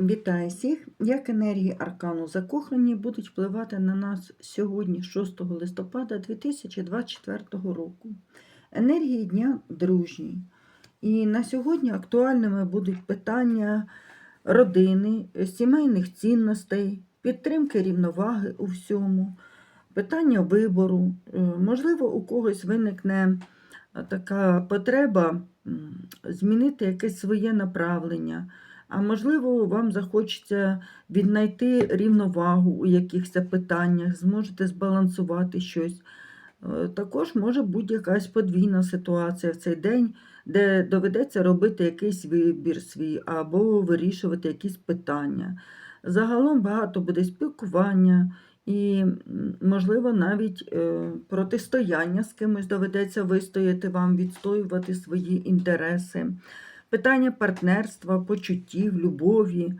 Вітаю всіх! Як енергії аркану закохані будуть впливати на нас сьогодні, 6 листопада 2024 року. Енергії дня дружні. І на сьогодні актуальними будуть питання родини, сімейних цінностей, підтримки рівноваги у всьому, питання вибору. Е, Можливо, у когось виникне е, така потреба змінити якесь своє направлення. А можливо, вам захочеться віднайти рівновагу у якихось питаннях, зможете збалансувати щось. Е, Також може бути якась подвійна ситуація в цей день, де доведеться робити якийсь вибір свій або вирішувати якісь питання. Загалом багато буде спілкування і, можливо, навіть е, протистояння з кимось доведеться вистояти вам, відстоювати свої інтереси питання партнерства, почуттів, любові.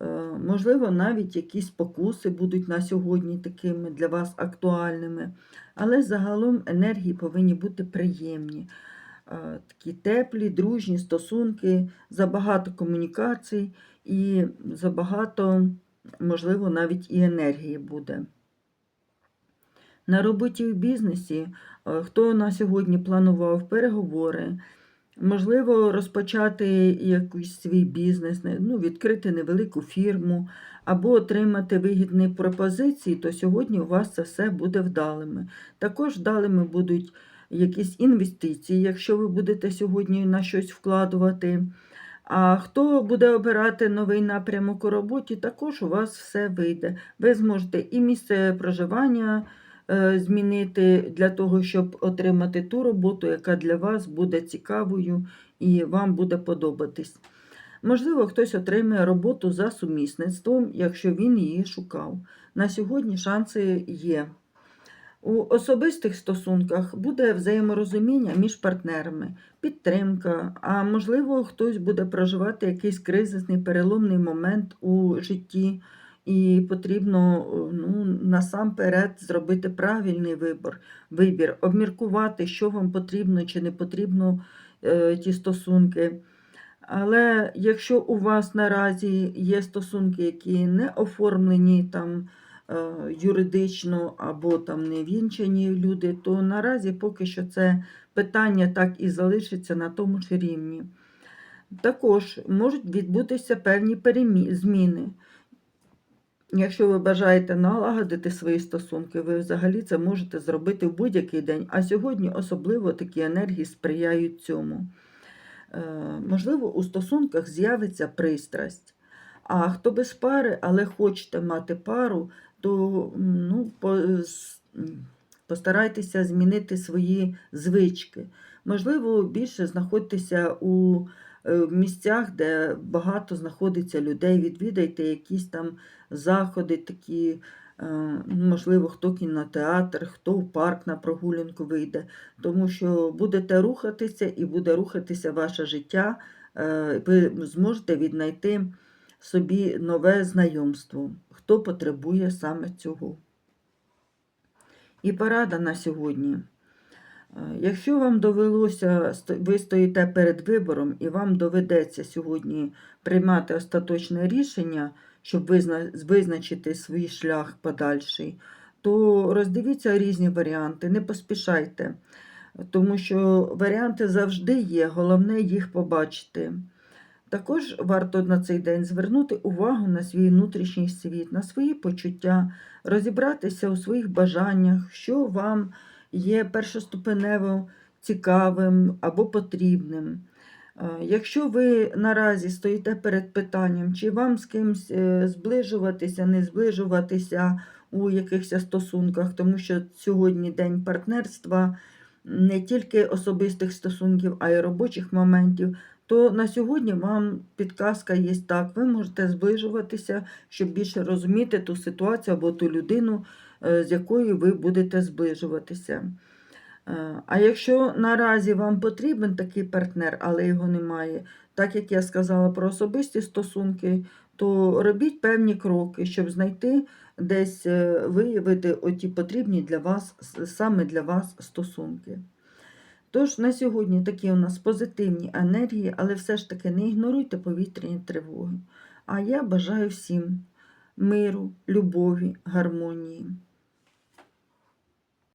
Е, Можливо, навіть якісь спокуси будуть на сьогодні такими для вас актуальними. Але загалом енергії повинні бути приємні. Е, Такі теплі, дружні стосунки, забагато комунікацій і забагато, можливо, навіть і енергії буде. На роботі в бізнесі, е, хто на сьогодні планував переговори, Можливо, розпочати якийсь свій бізнес, ну, відкрити невелику фірму або отримати вигідні пропозиції, то сьогодні у вас це все буде вдалими. Також вдалими будуть якісь інвестиції, якщо ви будете сьогодні на щось вкладувати. А хто буде обирати новий напрямок у роботі, також у вас все вийде. Ви зможете і місце проживання змінити для того, щоб отримати ту роботу, яка для вас буде цікавою і вам буде подобатись. Можливо, хтось отримає роботу за сумісництвом, якщо він її шукав. На сьогодні шанси є. У особистих стосунках буде взаєморозуміння між партнерами, підтримка, а можливо, хтось буде проживати якийсь кризисний переломний момент у житті, і потрібно ну, насамперед зробити правильний вибір, вибір, обміркувати, що вам потрібно чи не потрібно е, ті стосунки. Але якщо у вас наразі є стосунки, які не оформлені там е, юридично або там не вінчані люди, то наразі поки що це питання так і залишиться на тому ж рівні. Також можуть відбутися певні зміни. Якщо ви бажаєте налагодити свої стосунки, ви взагалі це можете зробити в будь-який день, а сьогодні особливо такі енергії сприяють цьому. Е, Можливо, у стосунках з'явиться пристрасть. А хто без пари, але хочете мати пару, то ну, постарайтеся змінити свої звички. Можливо, більше знаходьтеся у е, місцях, де багато знаходиться людей, відвідайте якісь там заходи такі. е, Можливо, хто кінотеатр, хто в парк на прогулянку вийде, тому що будете рухатися і буде рухатися ваше життя, е, ви зможете віднайти собі нове знайомство, хто потребує саме цього. І порада на сьогодні. Якщо вам довелося, ви стоїте перед вибором і вам доведеться сьогодні приймати остаточне рішення, щоб визначити свій шлях подальший, то роздивіться різні варіанти, не поспішайте, тому що варіанти завжди є, головне їх побачити. Також варто на цей день звернути увагу на свій внутрішній світ, на свої почуття, розібратися у своїх бажаннях, що вам є першоступенево цікавим або потрібним. Е, Якщо ви наразі стоїте перед питанням, чи вам з кимось е, зближуватися, не зближуватися у якихось стосунках, тому що сьогодні день партнерства, не тільки особистих стосунків, а й робочих моментів, то на сьогодні вам підказка є так, ви можете зближуватися, щоб більше розуміти ту ситуацію або ту людину, з якою ви будете зближуватися. Е, А якщо наразі вам потрібен такий партнер, але його немає, так як я сказала про особисті стосунки, то робіть певні кроки, щоб знайти десь е, виявити оті потрібні для вас, саме для вас стосунки. Тож на сьогодні такі у нас позитивні енергії, але все ж таки не ігноруйте повітряні тривоги. А я бажаю всім миру, любові, гармонії.